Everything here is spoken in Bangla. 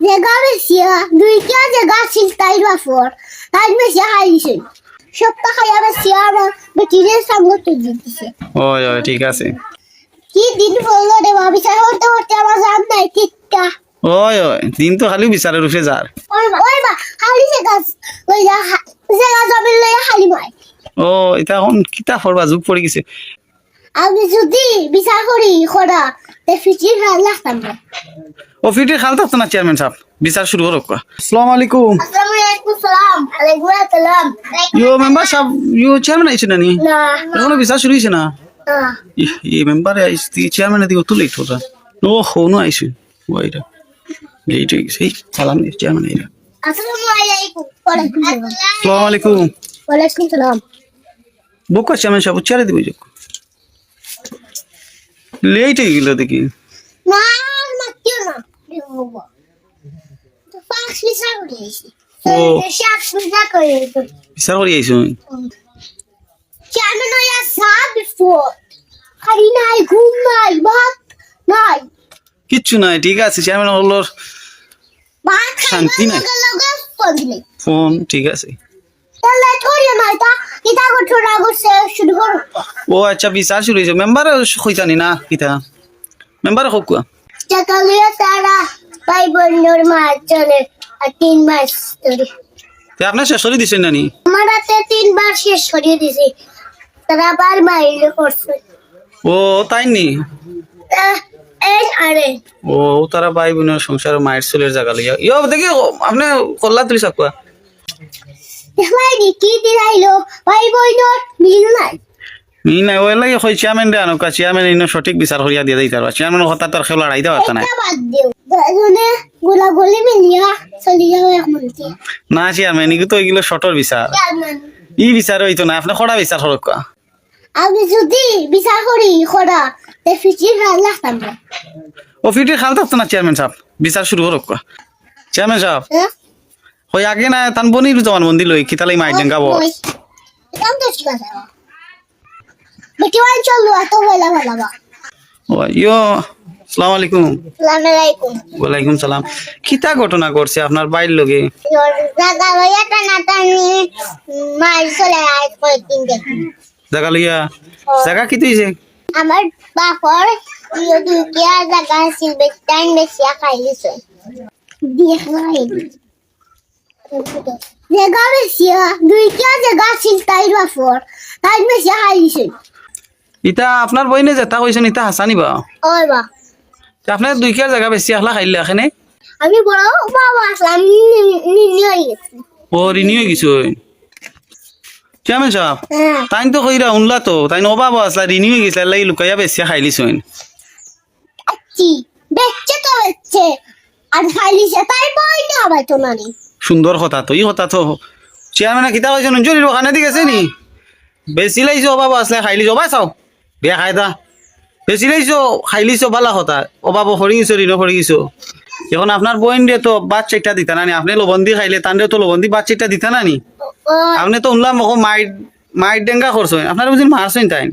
জেগা বেশি দুই কে জেগা ছিল তাই বাফর তাই বেশি খাইছে সপ্তাহ খাইয়া বেশি আমার বেটিরে সঙ্গ তো দিতেছে ওই ওই, ঠিক আছে। কি দিন বলল রে ভাবি সাহেব হতে হতে আমার জান নাই টিকা ওই ওই, দিন তো খালি বিচারের উঠে যার। ওই মা ওই মা খালি জেগা লইয়া জেগা জমিন লইয়া খালি মাই ও এটা এখন কিতা ফরবা যুগ পড়ে গেছে। আমি যদি বিচার করি খোড়া না ও ফিটির খাল থাকতো না চেয়ারম্যান সাহেব বিচার শুরু করো আসসালামু আলাইকুম। আসসালামু সালাম। আলাইকুম আসসালাম। মেম্বার সাহেব ইয়ো চেয়ারম্যান আইছে না নি? এখনও বিচার শুরু হয়েছে না? না। ই- এই মেম্বার আইসি চেয়ারম্যান দিকে তো লেট হতা ও হনো আইছে। ওইটা লেট হয়ে গেছে। এই সালাম চেয়ারম্যান এইটা আসসালামু আলাইকুম। ওয়ালাইকুম সালাম। বুক চেয়ারম্যান সাহেব চেয়ারে দিব যোগ লেট হয়ে গেল দেখি। বিচার করে খালি নাই ঘুম নাই ভাত নাই। কিচ্ছু নাই ঠিক আছে চেয়ারম্যান ভাত শান্তি নাই। ফোন ঠিক আছে তাহলে করিও না এটা এটা করছ না করছে শুরু করো ও আচ্ছা বিচার শুরু হয়েছে মেম্বার হইতানি না কিতা মেম্বার হোক কোয়া চাকালিয়া তারা ভাই বোনের মাস চলে আর তিন মাস ধরে আপনার শেষ করে দিছেন নানি আমার হাতে তিনবার শেষ করিয়ে দিছে। তারা আবার বাইরে করছে ও তাই নি ও তারা ভাই বোনের সংসার মায়ের চুলের জায়গা লইয়া ইয়ো দেখি আপনি কল্লা তুলি সাকুয়া নি কি দিলাইলো ভাই বোনের মিল নাই। ই নাই ওই লাগে হয় চেয়ারম্যান রে আনুকা চেয়ারম্যান ইনো সঠিক বিচার করিয়া দিয়ে দিতে পারবা চেয়ারম্যান কথা তোর খেলা দেওয়া না না চেয়ারম্যান এগুলো তো এগুলো বিচার ই বিচার হইতো না আপনি খড়া বিচার হরক আমি যদি বিচার করি খোড়া তে ফিচির ভালো লাগতাম না ও ফিটির খাল থাকতো না চেয়ারম্যান সাহেব বিচার শুরু হরক চেয়ারম্যান সাহেব হ্যাঁ হই আগে না তান বনির জমান বন্দি লই কিতালাই মাই ডেঙ্গাবো এটাও তো ঠিক আছে বেটি ওয়ান এত বেলা বেলা ইয়ো সালাম আলাইকুম সালাম আলাইকুম ওয়ালাইকুম সালাম কিতা ঘটনা করছে আপনার বাইর লগে জায়গা লইয়া টানা টানি মার চলে আয় কয়েকদিন দেখি জায়গা লইয়া জায়গা কি তুইছে আমার বাপর ইয়ে দুকিয়া জায়গা আছিল বেটাইন বেশি খাই দিছে দেখলাই জায়গা বেশি দুইটা জায়গা আছিল তাই বাপর তাই বেশি খাই দিছে ইতা আপনার বইনে যেটা কইছেন ইতা হাসানি বা ওই বা। আপনার দুই কেয়ার জায়গা বেশি আখলা খাইলে এখানে আমি বড় বাবা আসলাম ও রিনি হয়ে গেছো চেয়ারম্যান সাহেব তাই তো কইরা উনলা তো তাই অভাব আসলা রিনি হয়ে গেছে লাই লুকাইয়া বেশি খাইলিছইন আচ্ছি বেচছে তো বেচছে আর খাইলিছে তাই বই না আবার তো নানি সুন্দর কথা তো ই কথা তো। চেয়ারম্যান কিতা কইছেন অঞ্জলির ওখানে দি গেছে নি? বেশি লাইছো অভাব আসলে খাইলিছ অবা চাও। বেয়া খাইদা বেশি লাইছো খাইলিছো ভালা কথা। অভাব হরি গেছো ঋণ হরি গেছো এখন আপনার বইন দিয়ে তো বাদ চাইটা দিতা নানি। আপনি আপনি লবন্দি খাইলে তান তো লবন্দি বাদ চাইটা দিতা নানি। আপনি তো উনলাম মাইট মাইট ডেঙ্গা করছ আপনার বুঝিন মারছেন তাই